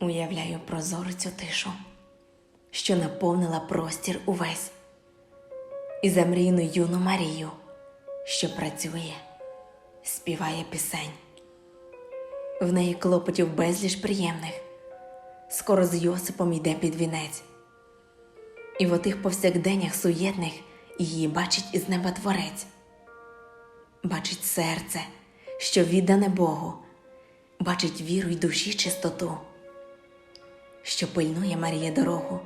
Уявляю прозору цю тишу, що наповнила простір увесь, і замрійну юну Марію, що працює, співає пісень. В неї клопотів безліч приємних, скоро з Йосипом йде під вінець. І в отих повсякденнях суєтних її бачить із неба творець, бачить серце, що віддане Богу, бачить віру й душі чистоту, що пильнує Марія дорогу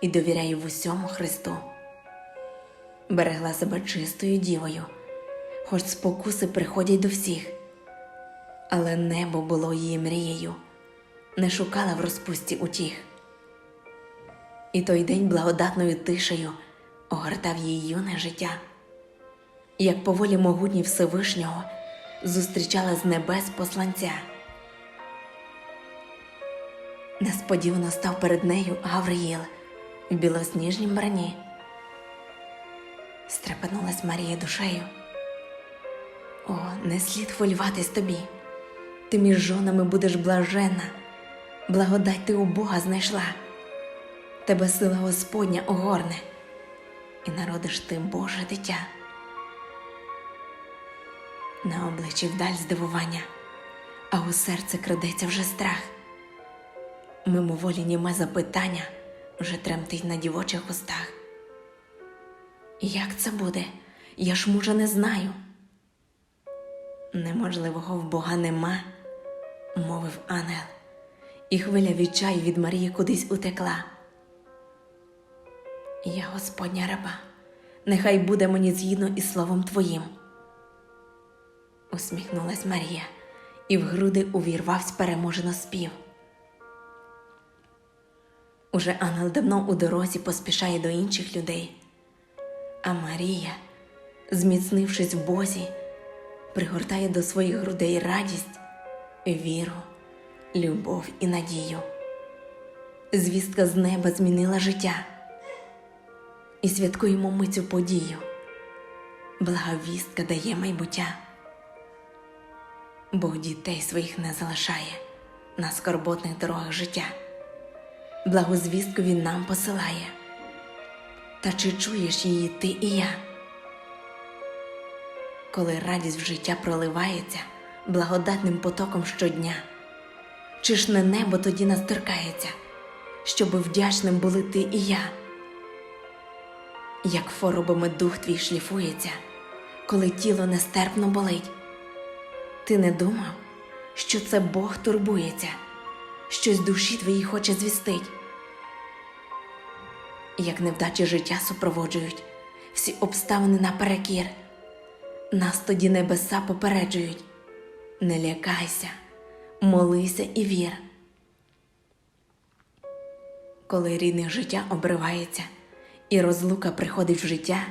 і довіряє в усьому Христу. Берегла себе чистою дівою, хоч спокуси приходять до всіх, але небо було її мрією, не шукала в розпусті утіх. І той день благодатною тишею огортав її юне життя, як по волі могутній Всевишнього зустрічала з небес посланця. Несподівано став перед нею Гавриїл в білосніжнім брані. Стрепенулась Марія душею. О, не слід хвилюватись тобі. Ти між жонами будеш блаженна, благодать ти у Бога знайшла. Тебе сила Господня огорне, і народиш ти Боже дитя. На обличчі вдаль здивування, а у серце крадеться вже страх. Мимоволі німе запитання вже тремтить на дівочих устах. Як це буде? Я ж мужа не знаю. Неможливого в Бога нема, мовив ангел, і хвиля відчаю від Марії кудись утекла. Я Господня раба, нехай буде мені згідно із словом Твоїм. Усміхнулась Марія, і в груди увірвався переможено спів. Уже ангел давно у дорозі поспішає до інших людей, а Марія, зміцнившись в Бозі, пригортає до своїх грудей радість, віру, любов і надію. Звістка з неба змінила життя і святкуємо ми цю подію. Благовістка дає майбуття. Бог дітей своїх не залишає на скорботних дорогах життя. Благозвістку Він нам посилає. Та чи чуєш її ти і я? Коли радість в життя проливається благодатним потоком щодня, чи ж не небо тоді нас торкається, щоби вдячним були ти і я? як хворобами дух твій шліфується, коли тіло нестерпно болить. Ти не думав, що це Бог турбується, щось душі твоїй хоче звістить. Як невдачі життя супроводжують, всі обставини наперекір, нас тоді небеса попереджують. Не лякайся, молися і вір. Коли рідне життя обривається і розлука приходить в життя,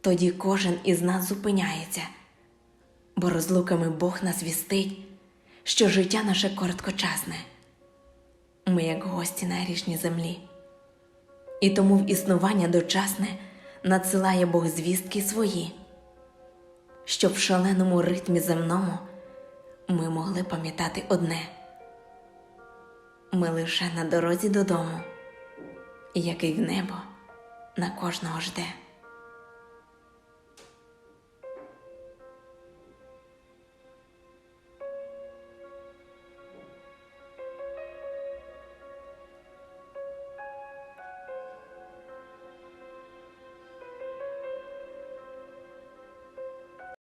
тоді кожен із нас зупиняється, бо розлуками Бог нас вістить, що життя наше короткочасне, ми як гості на грішній землі, і тому в існування дочасне надсилає Бог звістки свої, щоб в шаленому ритмі земному ми могли пам'ятати одне. Ми лише на дорозі додому, який в небо на кожного жде.